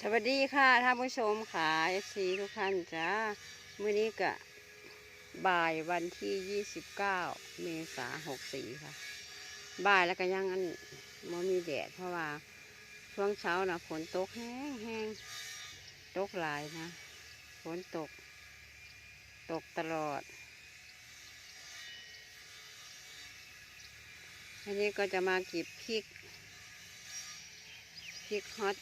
สวัสดีค่ะท่านผู้ชมค่ะเอซีทุกท่านจ้ามื้อนี้กะบ่ายวันที่ 29 เมษาหกสี่ค่ะ บ่ายแล้วก็ยังอันมมีแดดเพราะว่าช่วงเช้านะฝนตกแห้งแห้งตกหลายนะฝนตก ตกตลอด อันนี้ก็จะมาเก็บพริกพริกฮอต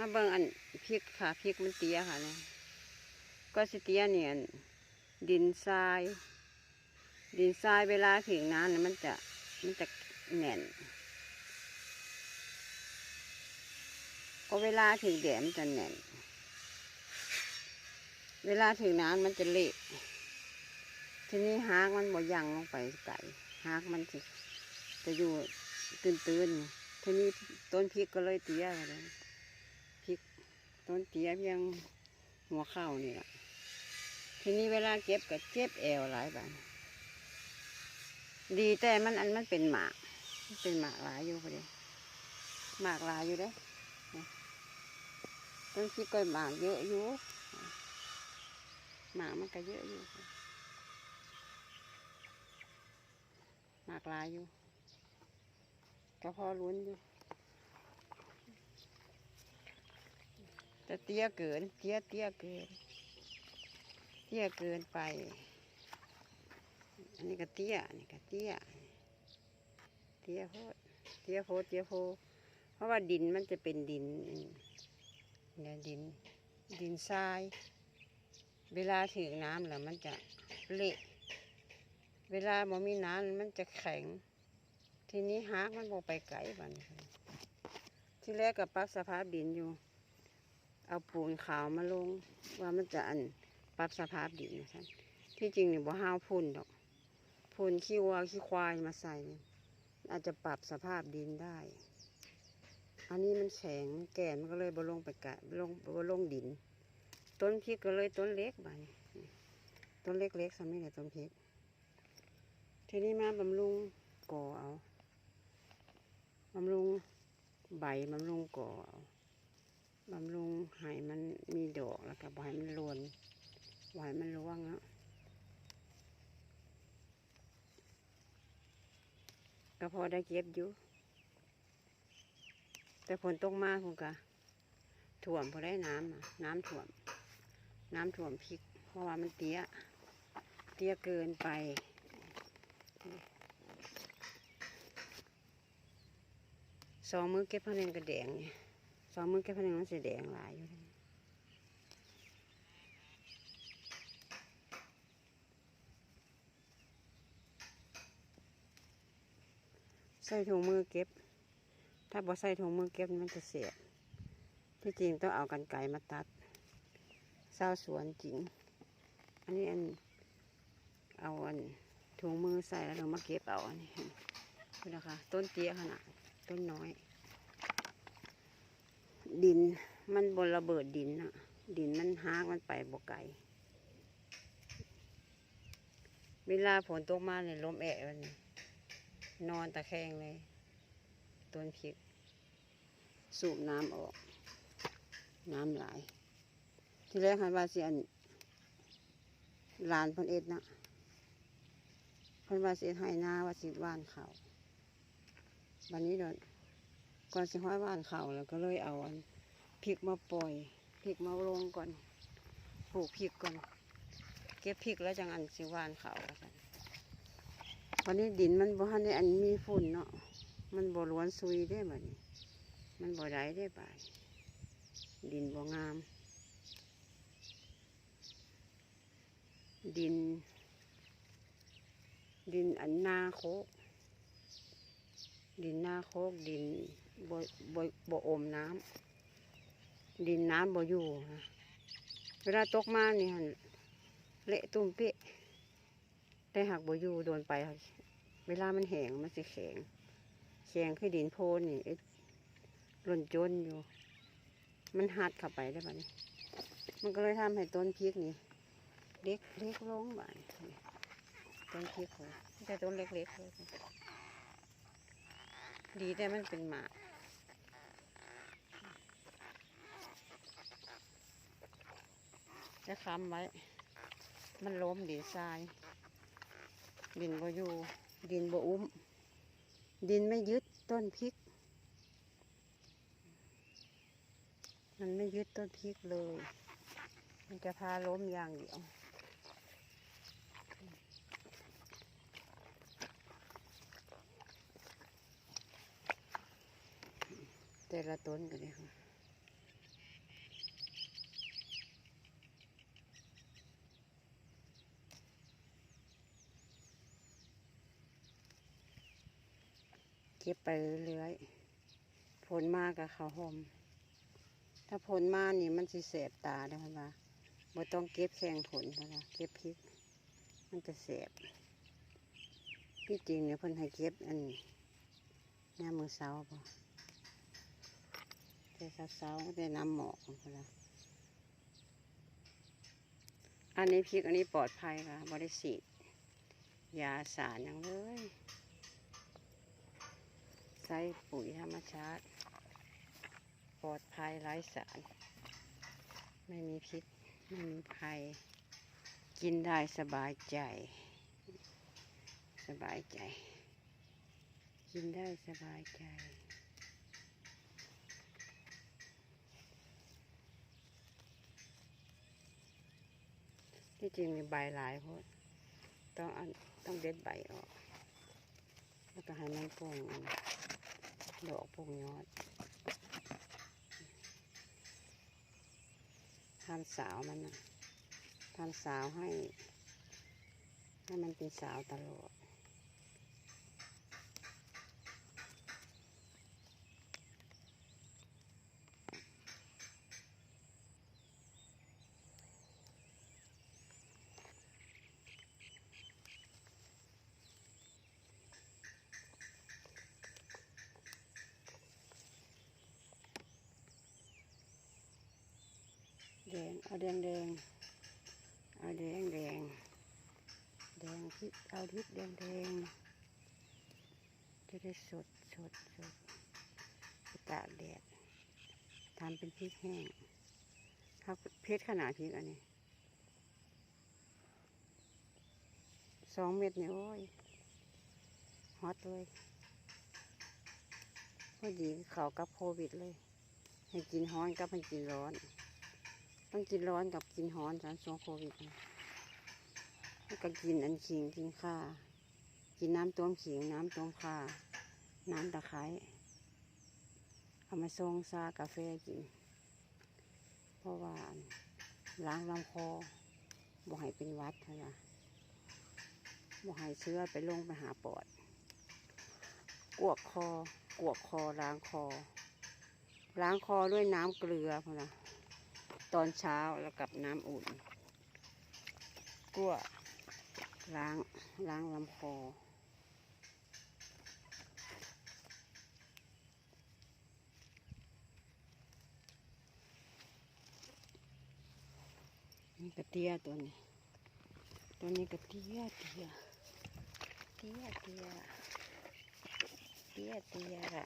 มาเบิ่งอันพริกค่ะพริกมันเตี้ยค่ะเนี่ยก็สิเตี้ยเนี่ยนดินทราย ดินทรายเวลาถึงน้ำเนี่ยมันจะมันจะแน่น ก็เวลาถึงแดดมันจะแน่น เวลาถึงน้ำมันจะเละทีนี้หากมันบ่ยังลงไปไก่หากมันจะจะอยู่ตื้นๆทีนี้ต้นพริกก็เลยเตี้ยเลย ต้นเตี้ยเพียงหัวเข่านี่แหละทีนี้เวลาเก็บก็เจ็บแอวหลายบาทดีแต่มันอันมันเป็นหมากเป็นหมากหลายอยู่พอดีหมากหลายอยู่เด้ต้นพริกก็หมากเยอะอยู่หมากมันก็เยอะอยู่หมากหลายอยู่ก็พอลุ้นอยู่ แต่เตี้ยเกิน เตี้ยเตี้ยเกิน เตี้ยเกินไป อันนี้ก็เตี้ยอันนี้ก็เตี้ย เตี้ยโพดเตี้ยโพดเตี้ยโพเพราะว่าดินมันจะเป็นดินเนี่ยดิน ดินทราย เวลาถึงน้ำแล้วมันจะเละเวลาบ่มีน้ำมันจะแข็ง ทีนี้หากมันบ่ไปไกลบันที่แรกกับปรับสภาพดินอยู่ เอาปูนขาวมาลง ว่ามันจะอันปรับสภาพดินนะครับที่จริงเนี่ยบ่ห้าวพุ่นดอกพุ่นขี้วัวขี้ควายมาใส่เนี่ยอาจจะปรับสภาพดินได้ อันนี้มันแข็งมันแก่นมันก็เลยบ่ลงไปกะบ่ลงบ่ลงดิน ต้นพริกก็เลยต้นเล็กบาดนี้ต้นเล็กๆสมัยเลยต้นพริก ทีนี้มาบำรุงก่อเอาบำรุงใบบำรุงก่อเอา บำรุงให้มันมีดอกแล้วก็บ่ให้มันรวนบ่ให้มันร่วงแล้วก็พอได้เก็บอยู่ แต่ฝนตกมาคงกะถ่วมพอได้น้ำน้ำถ่วม น้ำถ่วมพริก เพราะว่ามันเตี้ย เตี้ยเกินไปสองมือเก็บพะเนงกระแดงเนี่ย องมือแก้พนังมันสีแดงหลายอยู่เลยใส่ถุงมือเก็บ ถ้าบ่ใส่ถุงมือเก็บมันจะเสียบที่จริงต้องเอากันไก่มาตัดเศร้าสวนจริง อันนี้อันเอาอันถุงมือใส่แล้วเรามาเก็บเอาอันนี้นี่นะคะ ต้นเตี้ยขนาดต้นน้อย ดิน มันบนระเบิดดินอะดินมันหากมันไปบกไกลเวลาฝนตกมาเนี่ยล้มแอะมันนอนตะแคงเลย ต้นพริก สูบน้ำออก น้ำไหลายที่แรกหันว่าสิอันลานพันเอ็ดนะพันว่าสิเอ็ดให้หน้าว่าสิว่านเขาวันนี้เดิน ก่อนสิห้อยว่านเขาแล้วก็เลยเอาอันพริกมาปล่อยพริกมาลงก่อนปลูกพริกก่อน เก็บพริกแล้วจังอันสิว่านเขาแล้วกันวันนี้ดินมันบ่ทันได้อันมีฝุ่นเนาะมันบ่ล้วนซุยได้บัดนี้ มันบ่ได้ได้บาดดินบ่งาม ดิน ดินอันนาโคกดินนาโคกดิน บ่บ่บ่อมน้ำดินน้ำบ่อยู่นะเวลาตกมานี่หั่นเละตุ้มเป๊ะแต่หากบ่อยู่โดนไป เวลามันแห้งมันสิแข็งแข็งคือดินโพนนี่เอ็ดหล่นจนอยู่ มันหัดเข้าไปได้ปะนี่มันก็เลยทำให้ต้นพริกนี่เล็กเล็กลงบ่าดนี่ต้นพริกเลยแต่ต้นเล็กๆเลยดีแต่มันเป็นหมาก จะค้ำไว้ มันล้มดินทราย ดินบ่อยู่ ดินบ่อุ้ม ดินไม่ยึดต้นพริก มันไม่ยึดต้นพริกเลย มันจะพาล้มอย่างเดียวแต่ละต้นกันเลยค่ะ ก็บไปเรื่อยๆผลมากกับข้าวหอม ถ้าผลมากนี่มันสิเสบตาเด้อค่ะว่าบ่ต้องเก็บแข่งผลค่ะว่าเก็บพริก มันจะเสบที่จริงเนี่ยเพิ่นให้เก็บอันหน้ามือเสาป่ะแต่เสาๆแต่น้ำหมอกค่ะล่ะอันนี้พริกอันนี้ปลอดภัยค่ะบริสิทธิ์ยาสารอย่างเลย ใส่ปุ๋ยธรรมชาติ ปลอดภัยไร้สาร ไม่มีพิษ ไม่มีภัย กินได้สบายใจ สบายใจ กินได้สบายใจที่จริงมีใบหลายพดต้องต้องเด็ดใบออก แล้วก็ให้มันโป่งอัน ดอกโป่งยอดทำสาวมันนะท่านสาวให้ ให้มันเป็นสาวตลอด แดง เอาแดงแดงเอาแดงแดงแดงพริกเอาพริกแดงแดงจะได้สดสดสดไปตากแดดทำเป็นพริกแห้งถ้าเพชรขนาดพริกอันนี้สองเม็ดเนี่ยโอ้ยฮอตเลยพอดีเขากับโควิดเลย ให้กินฮ้อนกับให้กินร้อน ต้องกินร้อนกับกินฮ้อนสารช่วงโควิดแล้วก็กินอันขิงกินข่ากินน้ำต้มขิงน้ำต้มข่าน้ำตะไคร้เอามาซงซากาแฟกิน เพราะว่าล้างลำคอบ่ให้เป็นวัดนะบ่ให้เชื้อไปลงไปหาปอด กวกคอกวกคอล้างคอ ล้างคอด้วยน้ำเกลือพอนะ ตอนเช้าแล้วกับน้ำอุ่นกลัวล้างล้างลำคอนี่กระเทียตัวนี้ ตัวนี้กระเทียเทียเทียเทียเทียเทียอะ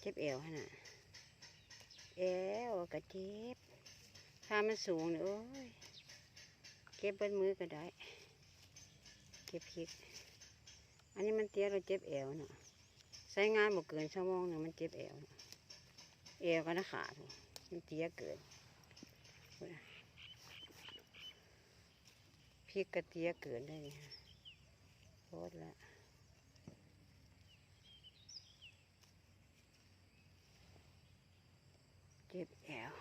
เจ็บเอวฮะน่ะ เอวกระเจ็บถ้ามันสูงเนี่ยโอ้ย เก็บบิ้มือก็ได้ เก็บพริก อันนี้มันเตี้ยเราเจ็บเอวเนาะใช้งานบ่เกินชั่วโมงหนึ่งมันเจ็บเอวเอวก็น่าขาดมันเตี้ยเกินพุ่นน่ะพริกกระเตี้ยเกินได้นี่โคตรละเจ็บแอว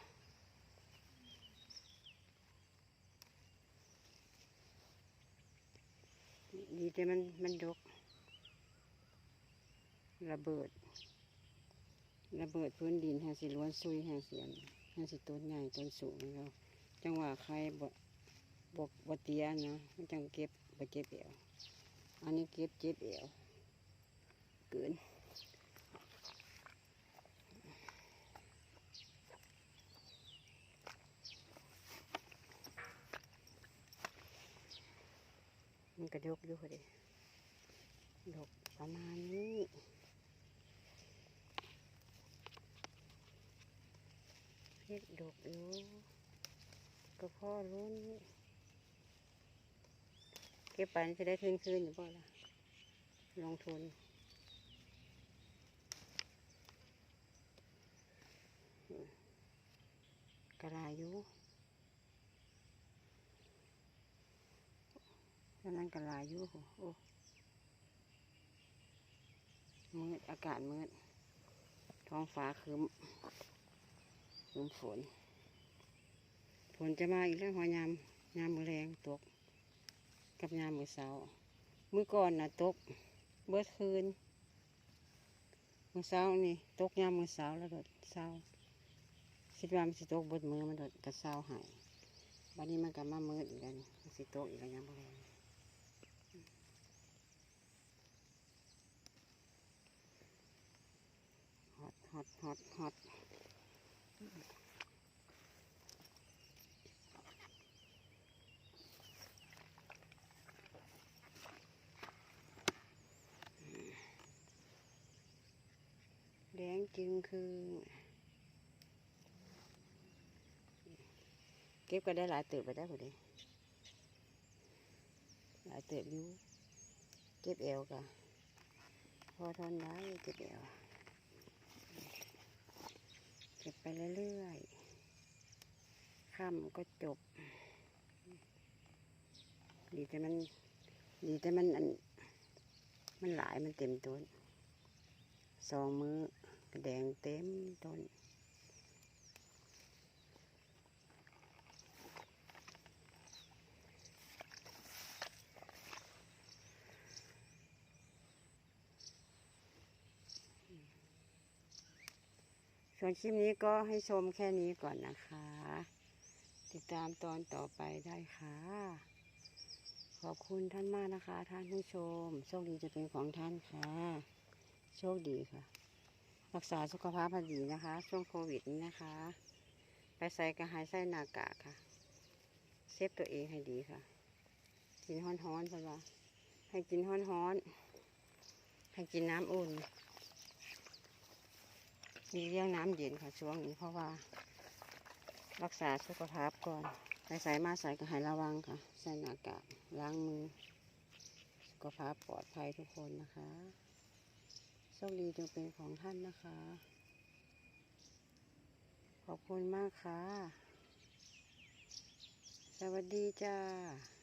ดีแต่มันมันดก ระเบิด ระเบิดพื้นดินแห่งสิล้วนซุยแห่งเสียนแห่งสิต้นใหญ่ต้นสูงแล้วจังหวะใครบบบกบเตียนะมันจังเก็บบเก็บเอวอันนี้เก็บเจ็บเอวเกิน มันกระดกอยู่พอดีดกประมาณนี้เพฮ็ดดกอยู่ก็พ่อรุ้นเก็บไปจะได้คืนคืนอยู่บ่ล่ะลงทุนกระไรอยู่ ตอนนั้นกระไรอยู่โอ้มืดอากาศมืด ท้องฟ้าครึ้มครึ้มฝน ฝนจะมาอีกแล้วหัวยามยามมือแรงตก กับยามมือเสาร์มือก่อนนะตก เบิดคืน มือเสาร์นี่ตกยามมือเสาร์แล้วก็เสาร์คิดว่ามันสิตกเบิดมือมันดดกระเสาร์หายบัดนี้มันก็มามืดอีกแล้วนี่มันสิตกอีกแล้วยามมือแรงฮ อตฮอตฮอตแดงจึงคือเก็บก็ได้หลายเติบไปได้พอดีหลายเติบอยู่เก็บเอวกะพอทนได้เก็บเอว ก็บไปเรื่อยๆค่ำก็จบ ดีแต่มัน ดีแต่มันอันมันหลายมันเต็มต้นสองมือแดงเต็มต้น ส่วนคลิปนี้ก็ให้ชมแค่นี้ก่อนนะคะ ติดตามตอนต่อไปได้ค่ะ ขอบคุณท่านมากนะคะ ท่านผู้ชม โชคดีจะเป็นของท่านค่ะ โชคดีค่ะ รักษาสุขภาพให้ดีนะคะ ช่วงโควิดนี้นะคะ ไปใส่กระหายใส่หน้ากากค่ะ เซฟตัวเองให้ดีค่ะ กินฮ้อนๆเพราะให้กินฮ้อนๆให้กินน้ำอุ่น มีเรื่องน้ำเย็นค่ะช่วงนี้เพราะว่า รักษาสุขภาพก่อนไปใส่มาใส่ก็ให้ระวังค่ะ ใส่หน้ากากล้างมือ สุขภาพปลอดภัยทุกคนนะคะโชคดีจงเป็นของท่านนะคะ ขอบคุณมากค่ะ สวัสดีจ้า